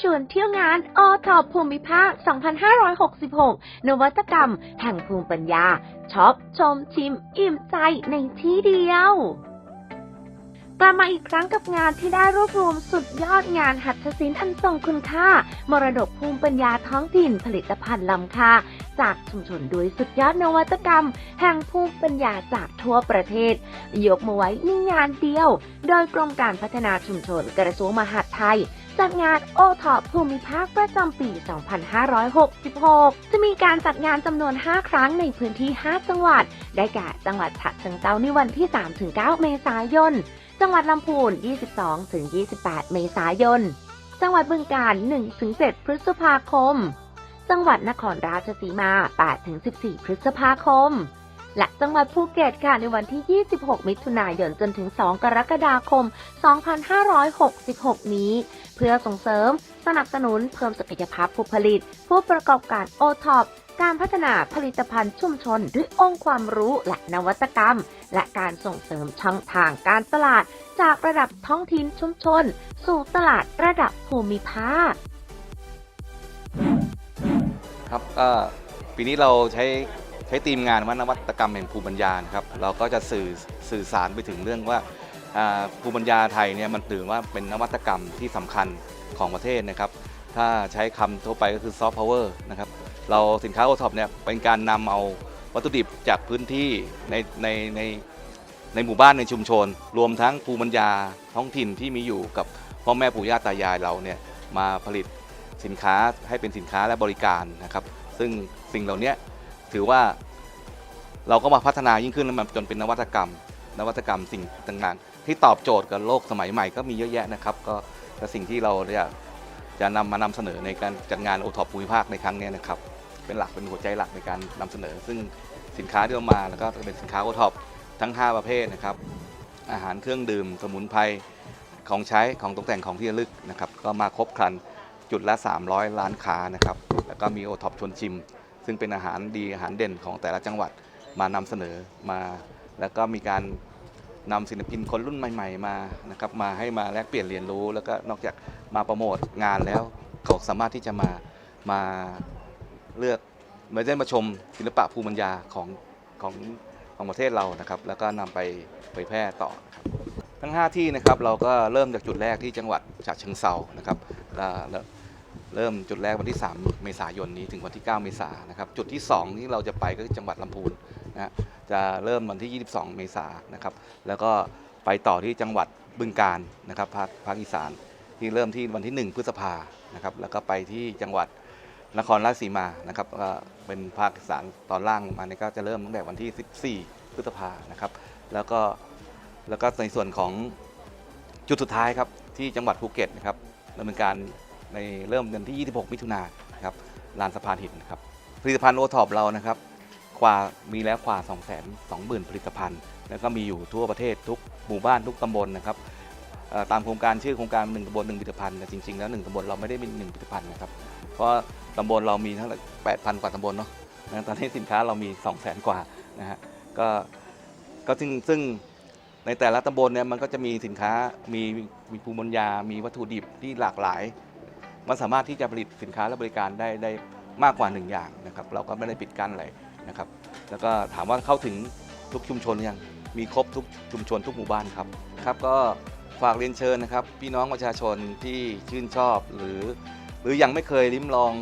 ชวนเที่ยวงานอทอภูมิภาค 2566 นวัตกรรม แห่งภูมิปัญญาช็อปชมชิม อิ่มใจในที่เดียวกลับมาอีกครั้งกับงานที่ได้รวบรวมสุดยอดงานหัตถศิลป์อันทรงคุณค่า มรดกภูมิปัญญาท้องถิ่นผลิตภัณฑ์ล้ำค่า จากชุมชนด้วยสุดยอดนวัตกรรม แห่งภูมิปัญญาจากทั่วประเทศ ยกมาไว้ในงานเดียว โดยกรมการพัฒนาชุมชนกระทรวงมหาดไทย จัดงานโอทอภูมิภาคประจำปี 2566 จะมีการจัดงานจำนวน 5 ครั้งในพื้นที่ 5 จังหวัด ได้แก่จังหวัดฉะเชิงเทราในวันที่ 3-9 เมษายน จังหวัดลำพูน 22-28 เมษายน จังหวัดบึงกาฬ 1-7 พฤษภาคม จังหวัดนครราชสีมา 8-14 พฤษภาคม และจังหวัดภูเก็ตค่ะในวันที่ 26 มิถุนายนจนถึง 2 กรกฎาคม 2566 นี้ เพื่อส่งเสริม สนับสนุนเพิ่มศักยภาพผู้ผลิต ผู้ประกอบการโอท็อปการพัฒนาผลิตภัณฑ์ชุมชนด้วยองค์ความรู้และนวัตกรรม และการส่งเสริมช่องทางการตลาด จากระดับท้องถิ่นชุมชน สู่ตลาดระดับภูมิภาค ครับก็ปีนี้เราใช้ ช้ทีมงานว่านวัตกรรมแห่งภูมิปัญญานะครับเราก็จะสื่อสื่อสารไปถึงเรื่องว่าภูมิปัญญาไทยเนี่ยมันถือว่าเป็นนวัตกรรมที่สำคัญของประเทศนะครับ ถ้าใช้คำทั่วไปก็คือซอฟต์พาวเวอร์นะครับเราสินค้าโอท็อปเนี่ยเป็นการนำเอาวัตถุดิบจากพื้นที่ในในในในหมู่บ้านในชุมชน รวมทั้งภูมิปัญญาท้องถิ่นที่มีอยู่กับพ่อแม่ปู่ย่าตายายเราเนี่ยมาผลิตสินค้าให้เป็นสินค้าและบริการนะครับ ซึ่งสิ่งเหล่านี้ถือว่า เราก็มาพัฒนายิ่งขึ้นแล้วมันจนเป็นนวัตกรรม นวัตกรรมสิ่งต่างๆ ที่ตอบโจทย์กับโลกสมัยใหม่ก็มีเยอะแยะนะครับก็สิ่งที่เราจะจะนำมานำเสนอในการจัดงานโอท็อปภูมิภาคในครั้งนี้นะครับเป็นหลักเป็นหัวใจหลักในการนำเสนอ ซึ่งสินค้าที่เรามาแล้วก็เป็นสินค้าโอท็อปทั้ง 5 ประเภทนะครับอาหารเครื่องดื่ม สมุนไพรของใช้ของตกแต่งของที่ระลึกนะครับก็มาครบครันจุดละ 300 ล้านค้านะครับแล้วก็มีโอท็อปชวนชิม ซึ่งเป็นอาหารดีอาหารเด่นของแต่ละจังหวัด มานำเสนอมา แล้วก็มีการนำศิลปินคนรุ่นใหม่ ๆ มานะครับมาให้มาแลกเปลี่ยนเรียนรู้ แล้วก็นอกจากมาโปรโมทงานแล้วเขาสามารถที่จะมามาเลือกมาได้มาชมศิลปะภูมิปัญญาของของของประเทศเรานะครับ แล้วก็นำไปเผยแพร่ต่อนะครับทั้ง 5 ที่นะครับเราก็เริ่มจากจุดแรกที่จังหวัดฉะเชิงเซานะครับแล้วเริ่มจุดแรกวันที่ 3 เมษายนนี้ถึงวันที่ 9 เมษายนนะครับ จุดที่ 2 ที่เราจะไปก็คือจังหวัดลำพูน นะจะเริ่มวันที่ 22 เมษายนนะครับ แล้วก็ไปต่อที่จังหวัดบึงกาฬนะครับภาคภาคอีสานที่เริ่มที่วันที่ 1 พฤษภานะครับ แล้วก็ไปที่จังหวัดนครราชสีมานะครับก็เป็นภาคอีสานตอนล่างมาเนี่ยก็จะเริ่มตั้งแต่วันที่ 14 พฤษภานะครับ แล้วก็แล้วก็ในส่วนของจุดสุดท้ายครับที่จังหวัดภูเก็ตนะครับดำเนินการในเริ่มวันที่ 26 มิถุนายนครับลานสะพานหินครับผลิตภัณฑ์โอท็อปเรานะครับ กว่ามีแล้วกว่า2 2 0 0 0 0 ผลิตภัณฑ์ แล้วก็มีอยู่ทั่วประเทศทุกหมู่บ้านทุกตำบลนะครับตามโครงการชื่อโครงการหนึ่งตำบลหนึ่งผลิตภัณฑ์แต่จริงๆแล้วหนึ่งตำบลเราไม่ได้มีหนึ่งผลิตภัณฑ์นะครับ เพราะตำบลเรามีทั้ง8,000กว่าตำบลเนาะตอนนี้สินค้าเรามี200,000กว่านะฮะก็ก็ซึ่งซึ่งในแต่ละตำบลเนี่ยมันก็จะมีสินค้ามีมีภูมิปัญญา มีวัตถุดิบที่หลากหลาย มันสามารถที่จะผลิตสินค้าและบริการได้ได้มากกว่าหนึ่งอย่างนะครับ เราก็ไม่ได้ปิดกั้นอะไร นะครับ แล้วก็ถามว่าเข้าถึงทุกชุมชนหรือยังมีครบทุกชุมชนทุกหมู่บ้านครับครับก็ฝากเรียนเชิญนะครับ พี่น้องประชาชนที่ชื่นชอบหรือ หรือยังไม่เคยลิ้มลอง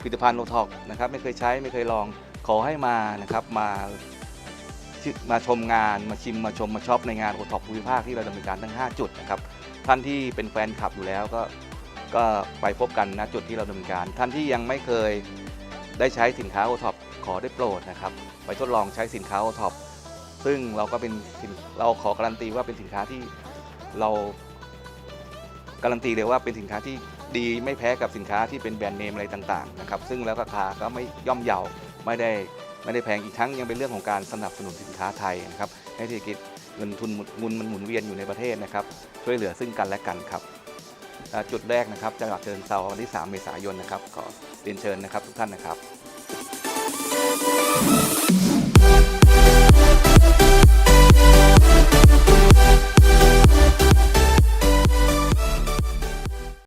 ผลิตภัณฑ์โลท็อกนะครับไม่เคยใช้ไม่เคยลองขอให้มานะครับมามาชมงานมาชิมมาชมมาช็อปในงานโอท็อปภูมิภาคที่เราดำเนินการทั้ง 5 จุดนะครับท่านที่เป็นแฟนคลับอยู่แล้วก็ก็ไปพบกันณจุดที่เราดำเนินการ ท่านที่ยังไม่เคย ได้ใช้สินค้าโอท็อปขอได้โปรดนะครับ ไปทดลองใช้สินค้าโอท็อปซึ่งเราก็เป็นเราขอการันตีว่าเป็นสินค้าที่เราการันตีเลยว่าเป็นสินค้าที่ดีไม่แพ้กับสินค้าที่เป็นแบรนด์เนมอะไรต่างๆนะครับซึ่งแล้วราคาก็ไม่ย่อมเยาไม่ได้ไม่ได้แพงอีกทั้งยังเป็นเรื่องของการสนับสนุนสินค้าไทยนะครับให้เศรษฐกิจเงินทุนหมุนมันหมุนเวียนอยู่ในประเทศนะครับช่วยเหลือซึ่งกันและกันครับ จุดแรกนะครับจังหวัดเชิญเซาวันที่ 3 เมษายนนะครับขอเรียนเชิญนะครับทุกท่านนะครับ